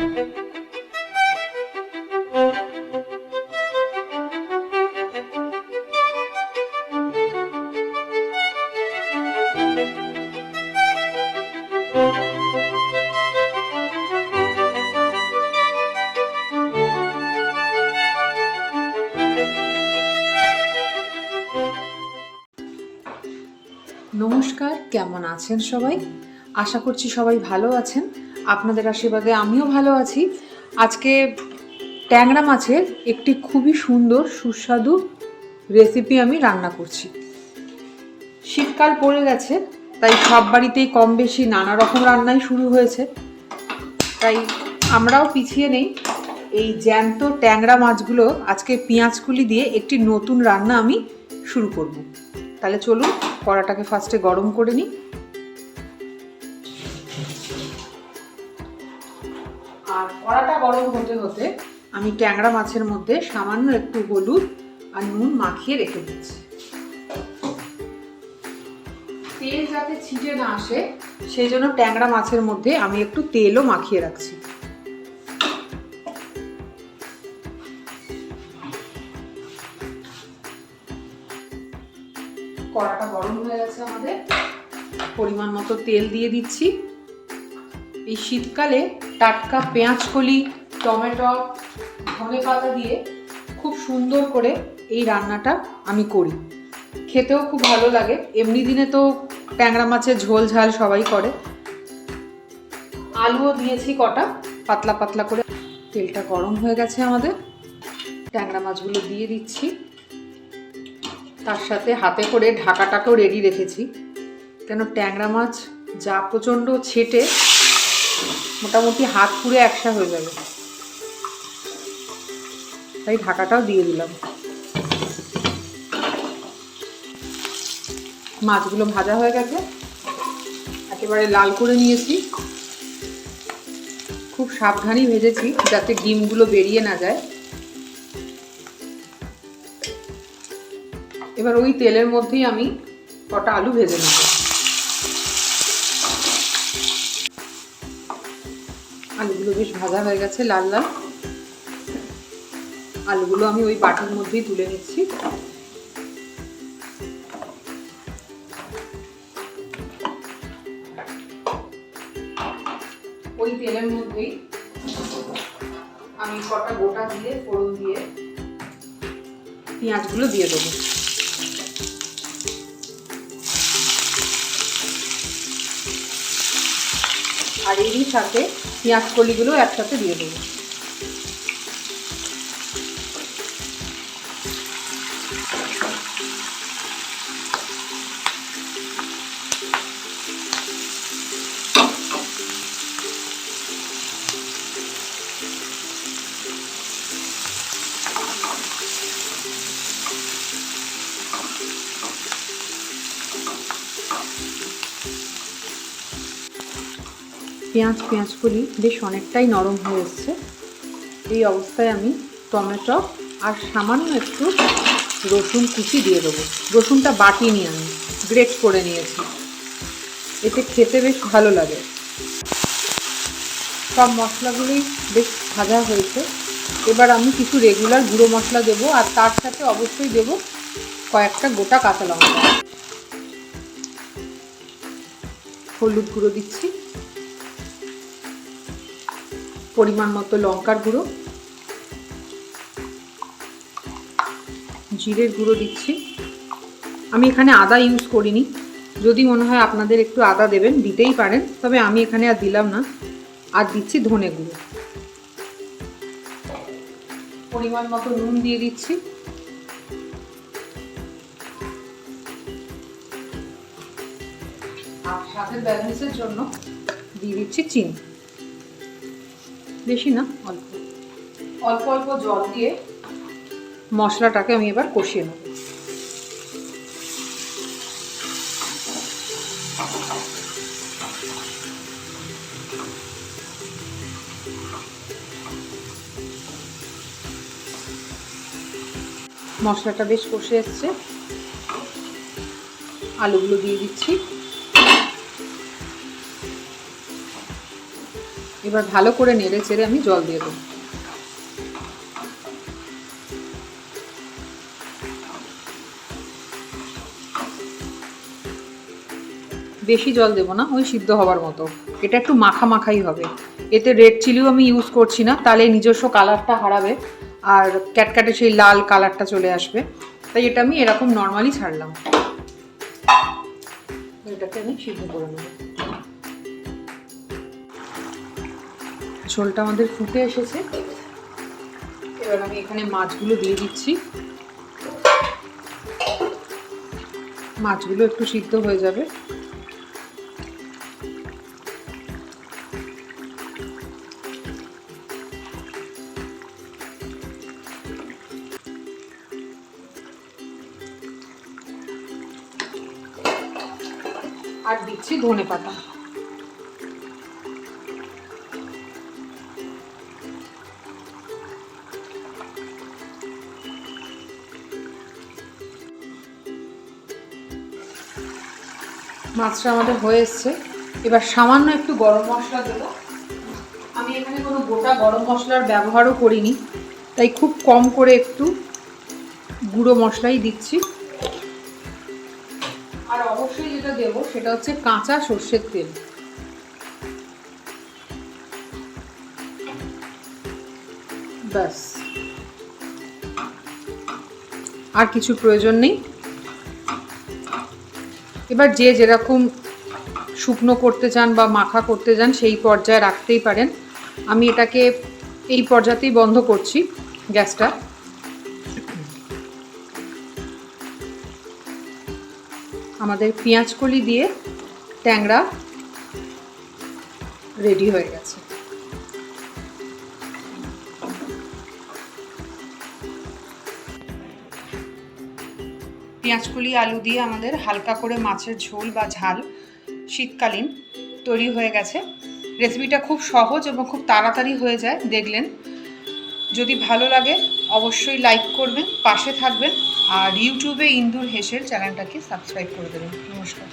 নমস্কার কেমন আছেন সবাই? আশা করছি সবাই ভালো আছেন। আপনাদের আশীর্বাদে আমিও ভালো আছি। আজকে ট্যাংরা মাছের একটি খুবই সুন্দর, সুস্বাদু রেসিপি আমি রান্না করছি। শীতকাল পড়ে গেছে, তাই সব বাড়িতেই কম বেশি নানা রকম রান্নাই শুরু হয়েছে। তাই আমরাও পিছিয়ে নেই। এই জ্যান্ত ট্যাংরা মাছগুলো আজকে পেঁয়াজকুলি দিয়ে একটি নতুন রান্না আমি শুরু করব। তাহলে চলুন কড়াটাকে ফার্স্টে গরম করে নিই। আর কড়াটা গরম হতে হতে আমি ট্যাংরা মাছের মধ্যে সামান্য একটু হলুদ আর নুন মাখিয়ে রেখে দিচ্ছি। তেল যাতে ছিটে না আসে, সেই জন্য ট্যাংরা মাছের মধ্যে আমি একটু তেলও মাখিয়ে রাখছি। কড়াটা গরম হয়ে গেছে আমাদের। পরিমাণ মতো তেল দিয়ে দিচ্ছি। এই শীতকালে টাটকা পেঁয়াজ কলি, টমেটো, ধনে পাতা দিয়ে খুব সুন্দর করে এই রান্নাটা আমি করি। খেতেও খুব ভালো লাগে। এমনি দিনে তো ট্যাংরা মাছের ঝোল ঝাল সবাই করে। আলুও দিয়েছি কটা, পাতলা পাতলা করে। তেলটা গরম হয়ে গেছে আমাদের। ট্যাংরা মাছগুলো দিয়ে দিচ্ছি। তার সাথে হাতে করে ঢাকাটাকেও রেডি রেখেছি। কেন ট্যাংরা মাছ যা প্রচণ্ড ছেটে মোটামুটি হাত পুড়ে একসা হয়ে যাবে তাই ঢাকাটাও দিয়ে দিলাম। মাছগুলো ভাজা হয়ে গেছে। একেবারে লাল করে নিয়েছি। খুব সাবধানেই ভেজেছি যাতে ডিমগুলো বেরিয়ে না যায়। এবার ওই তেলের মধ্যেই আমি কটা আলু ভেজে নেব। আলুগুলো বেশ ভাজা হয়ে গেছে লাল লাল। আলুগুলো আমি ওই বাটির মধ্যেই তুলে নিচ্ছি। ওই তেলের মধ্যেই আমি কটা গোটা দিয়ে, ফোড়ন দিয়ে পেঁয়াজগুলো দিয়ে দেবো। আর এরই সাথে পেঁয়াজ কলিগুলো একসাথে দিয়ে দেবো। পেঁয়াজ পেঁয়াজ কলি বেশ অনেকটাই নরম হয়ে এসছে। এই অবস্থায় আমি টমেটো আর সামান্য একটু রসুন কুচি দিয়ে দেবো। রসুনটা বাটি নিয়ে আমি গ্রেট করে নিয়েছি। এতে খেতে বেশ ভালো লাগে। সব মশলাগুলোই বেশ ভাজা হয়েছে। এবার আমি কিছু রেগুলার গুঁড়ো মশলা দেবো আর তার সাথে অবশ্যই দেবো কয়েকটা গোটা কাঁচা লঙ্কা। হলুদ গুঁড়ো দিচ্ছি। পরিমাণ মতো লঙ্কার গুঁড়ো। জিরের গুঁড়ো দিচ্ছি। আমি এখানে আদা ইউজ করিনি। যদি মনে হয় আপনাদের একটু আদা দেবেন, দিতেই পারেন। তবে আমি এখানে আর দিলাম না। আর দিচ্ছি ধনে গুঁড়ো। পরিমাণ মতো নুন দিয়ে দিচ্ছি। আর সাথে ব্যালেন্সের জন্য দিয়ে দিচ্ছি চিনি। বেশি না অল্প। অল্প অল্প জল দিয়ে মশলাটাকে আমি এবার কষিয়ে নেব। মশলাটা বেশ কষে এসছে। আলুগুলো দিয়ে দিচ্ছি। এবার ভালো করে নেড়ে চেড়ে আমি জল দিয়ে দেবো। বেশি জল দেবো না, ওই সিদ্ধ হবার মতো। এটা একটু মাখা মাখাই হবে। এতে রেড চিলিও আমি ইউজ করছি না, তাহলে নিজস্ব কালারটা হারাবে, আর ক্যাটক্যাটে সেই লাল কালারটা চলে আসবে। তাই এটা আমি এরকম নর্মালি ছাড়লাম। এটাকে আমি সিদ্ধ করে নেব। ঝোলটা আমাদের ফুটে এসেছে। এবার আমি এখানে মাছগুলো দিয়ে দিচ্ছি। মাছগুলো একটু সিদ্ধ হয়ে যাবে। আর দিচ্ছি ধনে পাতা মাছটা আমাদের হয়ে এসছে। এবার সামান্য একটু গরম মশলা দেবো। আমি এখানে কোনো গোটা গরম মশলার ব্যবহারও করিনি, তাই খুব কম করে একটু গুঁড়ো মশলাই দিচ্ছি। আর অবশ্যই যেটা দেব সেটা হচ্ছে কাঁচা সর্ষের তেল। ব্যাস। আর কিছু প্রয়োজন নেই। এবার যে যেরকম শুকনো করতে চান বা মাখা করতে চান সেই পর্যায়ে রাখতেই পারেন। আমি এটাকে এই পর্যাতেই বন্ধ করছি গ্যাসটা। আমাদের পেঁয়াজকলি দিয়ে ট্যাংরা রেডি হয়ে গেছে। পেঁয়াজকলি আলু দিয়ে আমাদের হালকা করে মাছের ঝোল বা ঝাল শীতকালীন তৈরি হয়ে গেছে। রেসিপিটা খুব সহজ এবং খুব তাড়াতাড়ি হয়ে যায়, দেখলেন। যদি ভালো লাগে, অবশ্যই লাইক করবেন, পাশে থাকবেন, আর ইউটিউবে ইন্দুর হেসের চ্যানেলটাকে সাবস্ক্রাইব করে দেবেন। নমস্কার।